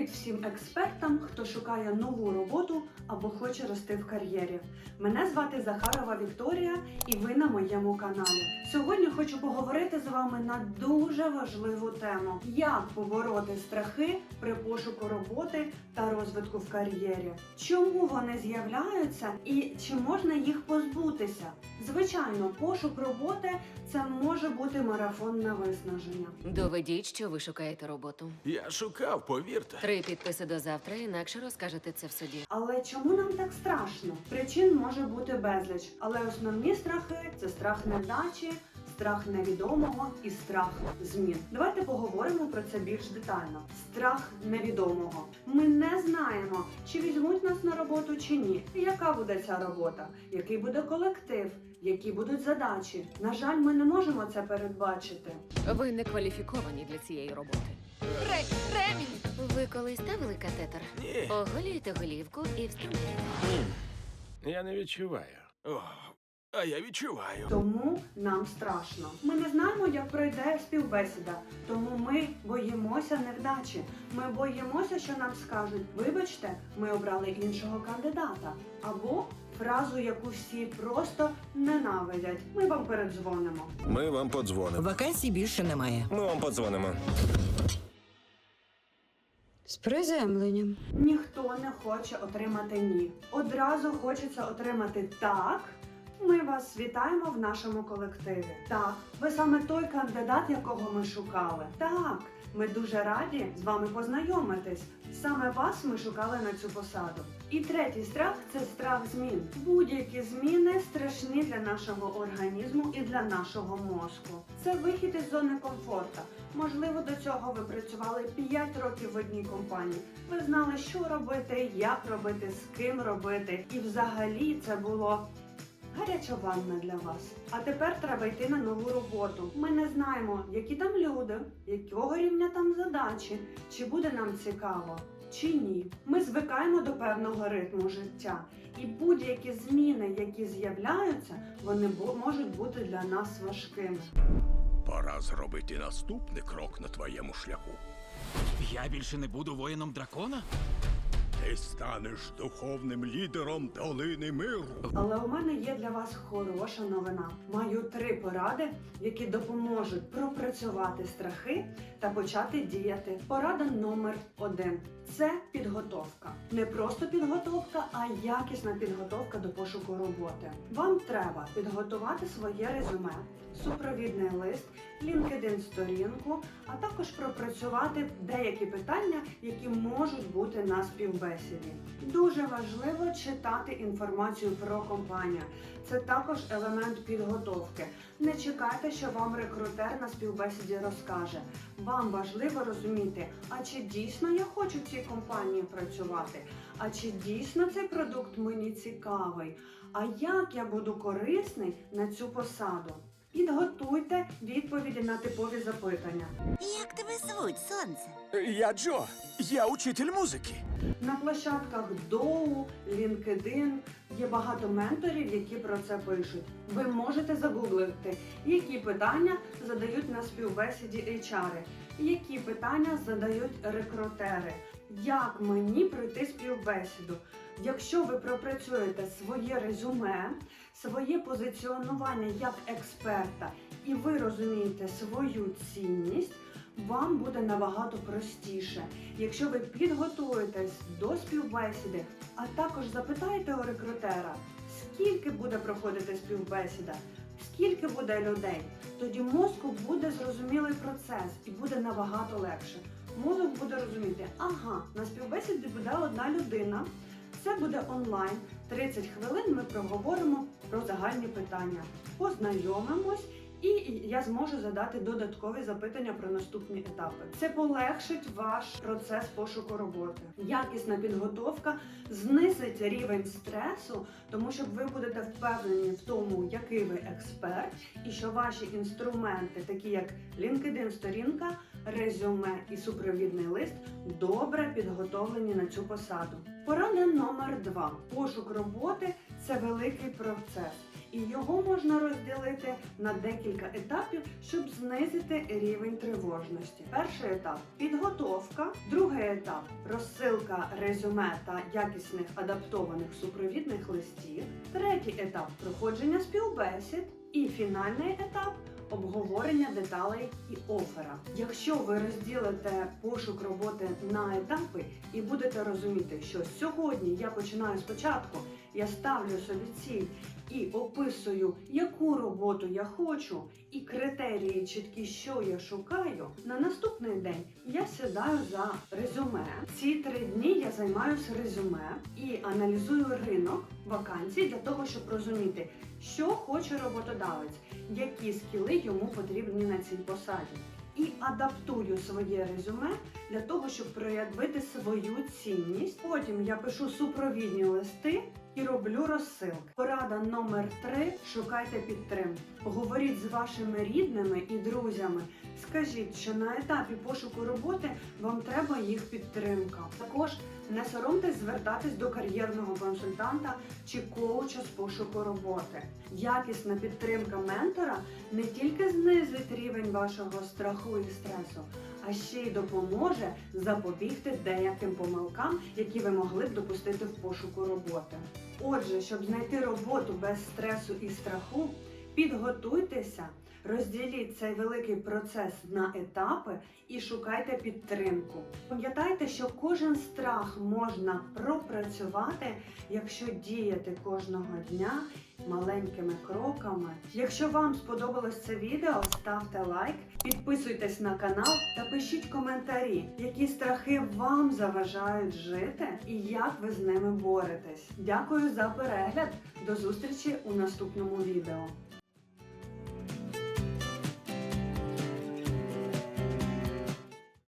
Привіт всім експертам, хто шукає нову роботу або хоче рости в кар'єрі. Мене звати Захарова Вікторія, і ви моєму каналі. Сьогодні хочу поговорити з вами на дуже важливу тему: як побороти страхи при пошуку роботи та розвитку в кар'єрі. Чому вони з'являються і чи можна їх позбутися? Звичайно, пошук роботи це може бути марафон на виснаження. Доведіть, що ви шукаєте роботу. Я шукав, повірте. Три підписи до завтра, інакше розкажете це в суді. Але чому нам так страшно? Причин може бути безліч, але основні страхи це страх невдачі, страх невідомого і страх змін. Давайте поговоримо про це більш детально. Страх невідомого. Ми не знаємо, чи візьмуть нас на роботу чи ні. Яка буде ця робота, який буде колектив, які будуть задачі. На жаль, ми не можемо це передбачити. Ви не кваліфіковані для цієї роботи. Ви колись ставили катетер? Ні. Оголюєте голівку і вставляєте. Я не відчуваю. О, а я відчуваю. Тому нам страшно. Ми не знаємо, як пройде співбесіда, тому ми боїмося невдачі. Ми боїмося, що нам скажуть: вибачте, ми обрали іншого кандидата. Або фразу, яку всі просто ненавидять. Ми вам передзвонимо. Ми вам подзвонимо. Вакансій більше немає. Ми вам подзвонимо. З приземленням. Ніхто не хоче отримати ні. Одразу хочеться отримати так. Ми вас вітаємо в нашому колективі. Так, ви саме той кандидат, якого ми шукали. Так, ми дуже раді з вами познайомитись. Саме вас ми шукали на цю посаду. І третій страх це страх змін. Будь-які зміни страшні для нашого організму і для нашого мозку. Це вихід із зони комфорту. Можливо, до цього ви працювали 5 років в одній компанії. Ви знали, що робити, як робити, з ким робити. І взагалі це було гаряча ванна для вас. А тепер треба йти на нову роботу. Ми не знаємо, які там люди, якого рівня там задачі, чи буде нам цікаво. Чи ні, ми звикаємо до певного ритму життя, і будь-які зміни, які з'являються, вони можуть бути для нас важкими. Пора зробити наступний крок на твоєму шляху. Я більше не буду воїном дракона? Ти станеш духовним лідером долини миру. Але у мене є для вас хороша новина. Маю три поради, які допоможуть пропрацювати страхи та почати діяти. Порада номер один це підготовка. Не просто підготовка, а якісна підготовка до пошуку роботи. Вам треба підготувати своє резюме, супровідний лист, LinkedIn сторінку, а також пропрацювати деякі питання, які можуть бути на співбесіді. Дуже важливо читати інформацію про компанію. Це також елемент підготовки. Не чекайте, що вам рекрутер на співбесіді розкаже. Вам важливо розуміти, а чи дійсно я хочу в цій компанії працювати, а чи дійсно цей продукт мені цікавий, а як я буду корисний на цю посаду. Підготуйте відповіді на типові запитання. Як тебе звуть, сонце? Я Джо. Я учитель музики. На площадках Доу, LinkedIn є багато менторів, які про це пишуть. Ви можете загуглити, які питання задають на співбесіді HR, які питання задають рекрутери, як мені пройти співбесіду. Якщо ви пропрацюєте своє резюме, своє позиціонування як експерта, і ви розумієте свою цінність, вам буде набагато простіше. Якщо ви підготуєтесь до співбесіди, а також запитаєте у рекрутера, скільки буде проходити співбесіда, скільки буде людей, тоді мозку буде зрозумілий процес і буде набагато легше. Мозок буде розуміти, ага, на співбесіді буде одна людина. Це буде онлайн. 30 хвилин ми проговоримо про загальні питання, познайомимось, і я зможу задати додаткові запитання про наступні етапи. Це полегшить ваш процес пошуку роботи. Якісна підготовка знизить рівень стресу, тому що ви будете впевнені в тому, який ви експерт, і що ваші інструменти, такі як LinkedIn сторінка, резюме і супровідний лист, добре підготовлені на цю посаду. Порада номер два: пошук роботи це великий процес. і його можна розділити на декілька етапів, щоб знизити рівень тривожності. Перший етап підготовка, другий етап розсилка резюме та якісних адаптованих супровідних листів, третій етап проходження співбесід і фінальний етап обговорення деталей і оффера. Якщо ви розділите пошук роботи на етапи і будете розуміти, що сьогодні я починаю спочатку, я ставлю собі ціль і описую, яку роботу я хочу, і критерії чіткі, що я шукаю. На наступний день я сідаю за резюме. Ці три дні я займаюся резюме і аналізую ринок вакансій для того, щоб розуміти, що хоче роботодавець, які скіли йому потрібні на цій посаді. І адаптую своє резюме для того, щоб проявити свою цінність. Потім я пишу супровідні листи і роблю розсилки. Порада номер три: шукайте підтримку. Говоріть з вашими рідними і друзями. Скажіть, що на етапі пошуку роботи вам треба їх підтримка. Також не соромтесь звертатись до кар'єрного консультанта чи коуча з пошуку роботи. Якісна підтримка ментора не тільки знизить рівень вашого страху і стресу, ще й допоможе запобігти деяким помилкам, які ви могли б допустити в пошуку роботи. Отже, щоб знайти роботу без стресу і страху, підготуйтеся, розділіть цей великий процес на етапи і шукайте підтримку. Пам'ятайте, що кожен страх можна пропрацювати, якщо діяти кожного дня маленькими кроками. Якщо вам сподобалось це відео, ставте лайк, підписуйтесь на канал та пишіть коментарі, які страхи вам заважають жити і як ви з ними боретесь. Дякую за перегляд. До зустрічі у наступному відео.